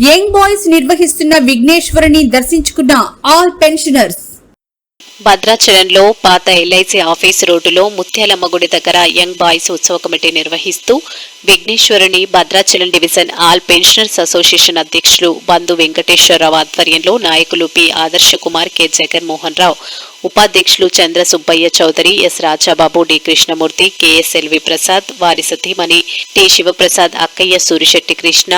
Young boys నిర్వహిస్తున్న విఘ్నేశ్వరుని దర్శించుకున్న ఆల్ పెన్షనర్స్. భద్రాచలంలో పాత ఎల్ఐసి ఆఫీస్ రోడ్డులో ముత్యాలమ్మ గుడి దగ్గర యంగ్ బాయ్స్ ఉత్సవ కమిటీ నిర్వహిస్తూ విఘ్నేశ్వరుని Bhadrachalam division all pensioners association అధ్యక్షులు బంధు వెంకటేశ్వరరావు ఆధ్వర్యంలో నాయకులు పి ఆదర్శ కుమార్ కె జగన్మోహన్ రావు ఉపాధ్యక్షులు Chandra Subbaiah Chowdary S Rajababu D Krishnamurthy KSLV Prasad వారి సతీమణి టి శివప్రసాద్ అక్కయ్య Surisetti Krishna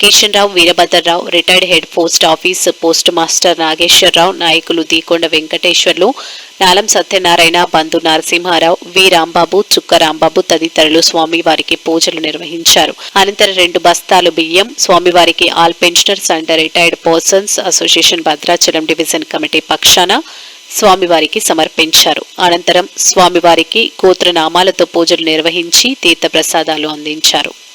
Kishan Rao Veerabhadrarao retired head post office post master Nageswararao నాయకులు దీకొండ వెంకటేశ్వర్లు నాలం సత్యనారాయణ బంధు నరసింహారావు వి. రాంబాబు చుక్క రాంబాబు తదితరులు స్వామివారికి పూజలు నిర్వహించారు. అనంతరం రెండు బస్తాలు బియ్యం స్వామివారికి all pensioners and retired persons association Bhadrachalam division committee పక్షాన స్వామివారికి సమర్పించారు. అనంతరం స్వామివారికి గోత్రనామాలతో పూజలు నిర్వహించి తీర్థప్రసాదాలు అందించారు.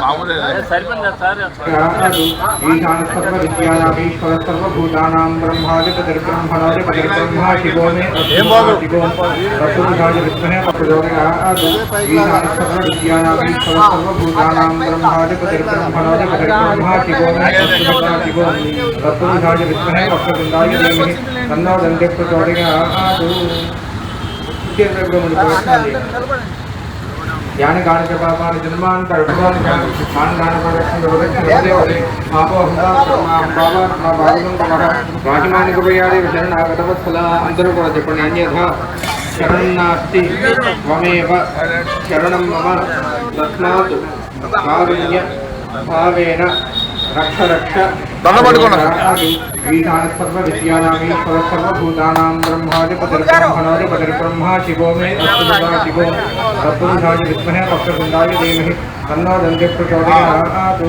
మామూలు రాదు ఈశాన సర్వ విద్యానామీశ్వర సర్వభూతానాం బ్రహ్మాదిపతిర్బ్రహ్మణోదిపతిర్బ్రహ్మా శివో మే శివో రసూర్గాయ విద్మహే ప్రచోదయాదు ఈశాన సర్వ విద్యానామీశ్వర సర్వభూతానాం బ్రహ్మాదిపతిర్బ్రహ్మణోదిపతిర్బ్రహ్మా శివో మే శివో రసూర్గాయ విద్మహే వక్రతుండాయ ధీమహి తన్నో దంతే ప్రచోదయాదు జ్ఞాన గాణిక పాపాన్ని జన్మాన్ కడుపువాని మాన గాన ప్రదక్షిణ అందరూ కూడా చెప్పండి అన్యథ శరణం నాస్తి మమేవ శరణం మమ తస్మాత్ కారుణ్య భావేన రక్ష రక్ష సర్వ విద్యానామీశ్వర సర్వభూతానాం బ్రహ్మాదిపతిర్బ్రహ్మణోదిపతిర్బ్రహ్మా శివో మే అస్తుదా శివో తత్పురుషాయ విద్మహే వక్రతుండాయ ధీమహి తన్నో దంతే ప్రచోదయాదు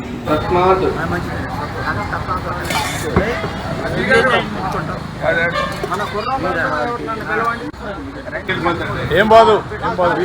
తస్మాత్ ఏం బాదు ఏం బాదు